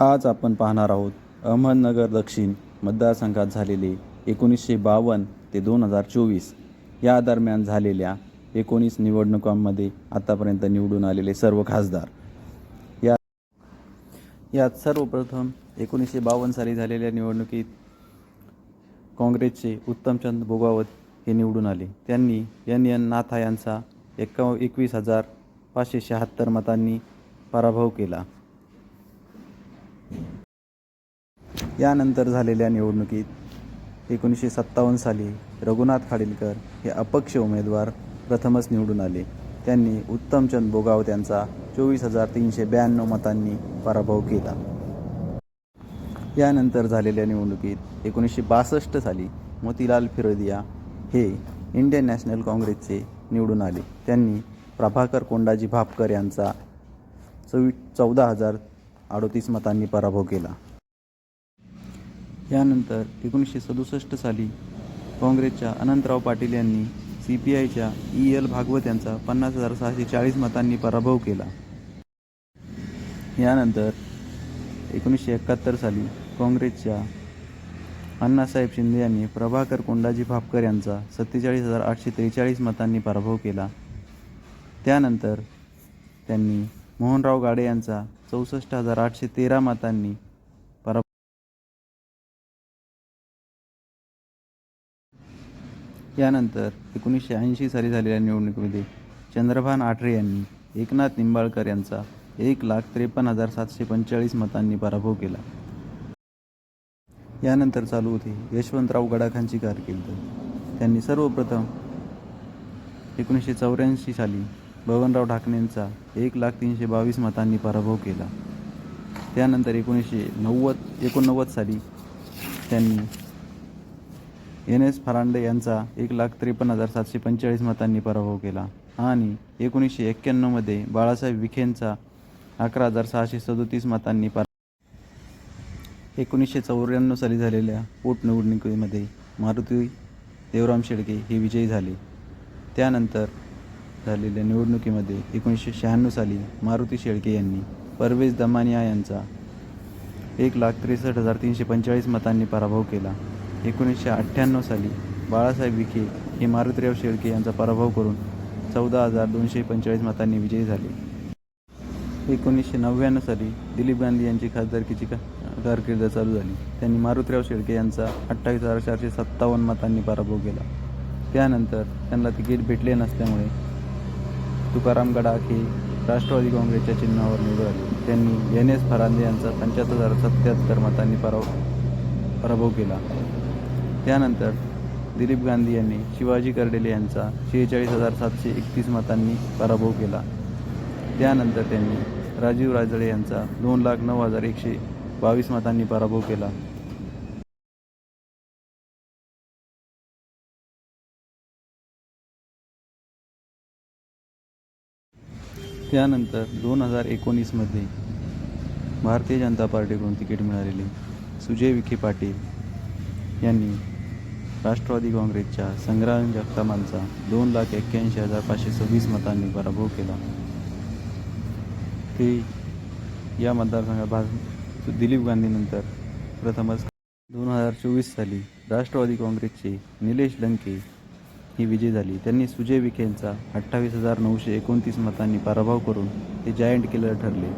आज आपण पाहणार आहोत अहमदनगर दक्षिण मतदारसंघात झालेले एकोणीसशे बावन्न ते दोन हजार चोवीस. या दरम्यान झालेल्या एकोणीस निवडणुकांमध्ये आतापर्यंत निवडून आलेले सर्व खासदार. या यात सर्वप्रथम एकोणीसशे बावन्न साली झालेल्या निवडणुकीत काँग्रेसचे उत्तमचंद भोगावत हे निवडून आले. त्यांनी एन एन नाथा यांचा एक्का एकवीस हजार पाचशे शहात्तर मतांनी पराभव केला. यानंतर झालेल्या निवडणुकीत एकोणीसशे सत्तावन्न साली रघुनाथ खाडीलकर हे अपक्ष उमेदवार प्रथमच निवडून आले. त्यांनी उत्तमचंद बोगावत यांचा चोवीस हजार तीनशे ब्याण्णव मतांनी पराभव केला. यानंतर झालेल्या निवडणुकीत एकोणीसशे बासष्ट साली मोतीलाल फिरोदिया हे इंडियन नॅशनल काँग्रेसचे निवडून आले. त्यांनी प्रभाकर कोंडाजी भापकर यांचा चवी चौदा हजार अडोतीस मतांनी पराभव केला. यानंतर एकोणीसशे सदुसष्ट साली काँग्रेसच्या अनंतराव पाटील यांनी सी पी आयच्या ई एल भागवत यांचा पन्नास हजार सहाशे चाळीस मतांनी पराभव केला. यानंतर एकोणीसशे एकाहत्तर साली काँग्रेसच्या अण्णासाहेब शिंदे यांनी प्रभाकर कोंडाजी भापकर यांचा सत्तेचाळीस हजार आठशे त्रेचाळीस मतांनी पराभव केला. त्यानंतर त्यांनी मोहनराव गाडे यांचा चौसष्ट हजार आठशे तेरा मतांनी यानंतर एकोणीसशे ऐंशी साली झालेल्या निवडणुकीमध्ये चंद्रभान आठरे यांनी एकनाथ निंबाळकर यांचा एक लाख त्रेपन्न हजार सातशे पंचेचाळीस मतांनी पराभव केला. यानंतर चालू होती यशवंतराव गडाखांची कारकीर्द. त्यांनी सर्वप्रथम एकोणीसशे चौऱ्याऐंशी साली बबनराव ढाकणेंचा एक लाख तीनशे बावीस मतांनी पराभव केला. त्यानंतर एकोणीसशे नव्वद एकोणनव्वद साली त्यांनी एन एस फरांडे यांचा एक लाख त्रेपन्न हजार सातशे पंचेचाळीस मतांनी पराभव केला. आणि एकोणीसशे एक्क्याण्णवमध्ये बाळासाहेब विखेंचा अकरा हजार सहाशे सदोतीस मतांनी पर एकोणीसशे चौऱ्याण्णव साली झालेल्या पोटनिवडणुकीमध्ये मारुती देवराम शेळके हे विजयी झाले. त्यानंतर झालेल्या निवडणुकीमध्ये एकोणीसशे शहाण्णव साली मारुती शेळके यांनी परवेज दमानिया यांचा एक लाख त्रेसष्ट हजार तीनशे पंचेचाळीस मतांनी पराभव केला. एकोणीसशे अठ्ठ्याण्णव साली बाळासाहेब विखे हे मारुतीराव शेळके यांचा पराभव करून चौदा हजार दोनशे पंचेचाळीस मतांनी विजयी झाले. एकोणीसशे नव्याण्णव साली दिलीप गांधी यांची खासदारकीची कारकीर्द चालू झाली. त्यांनी मारुतीराव शेळके यांचा अठ्ठावीस हजार चारशे सत्तावन्न मतांनी पराभव केला. त्यानंतर त्यांना तिकीट भेटले नसल्यामुळे तुकाराम गडाख हे राष्ट्रवादी काँग्रेसच्या चिन्हावर निवडून आले. त्यांनी एन एस फरांदे यांचा पंच्याहत्तर हजार सत्याहत्तर मतांनी पराभव पराभव केला. त्यानंतर दिलीप गांधी यांनी शिवाजी कर्डेले यांचा शेहेचाळीस हजार सातशे एकतीस मतांनी पराभव केला. त्यानंतर त्यांनी राजीव राजळे यांचा दोन लाख नऊ हजार एकशे बावीस मतांनी पराभव केला. त्यानंतर दोन हजार एकोणीसमध्ये भारतीय जनता पार्टीकडून तिकीट मिळालेले सुजय विखे पाटील यांनी राष्ट्रवादी काँग्रेसच्या संग्राम जगतामांचा दोन लाख एक्क्याऐंशी हजार पाचशे सव्वीस मतांनी पराभव केला. ते या मतदारसंघात भाज दिलीप गांधीनंतर प्रथमच दोन हजार चोवीस साली राष्ट्रवादी काँग्रेसचे निलेश लंके ही विजय झाली. त्यांनी सुजय विखेंचा अठ्ठावीस हजार नऊशे एकोणतीस मतांनी पराभव करून ते जायंट किलर ठरले.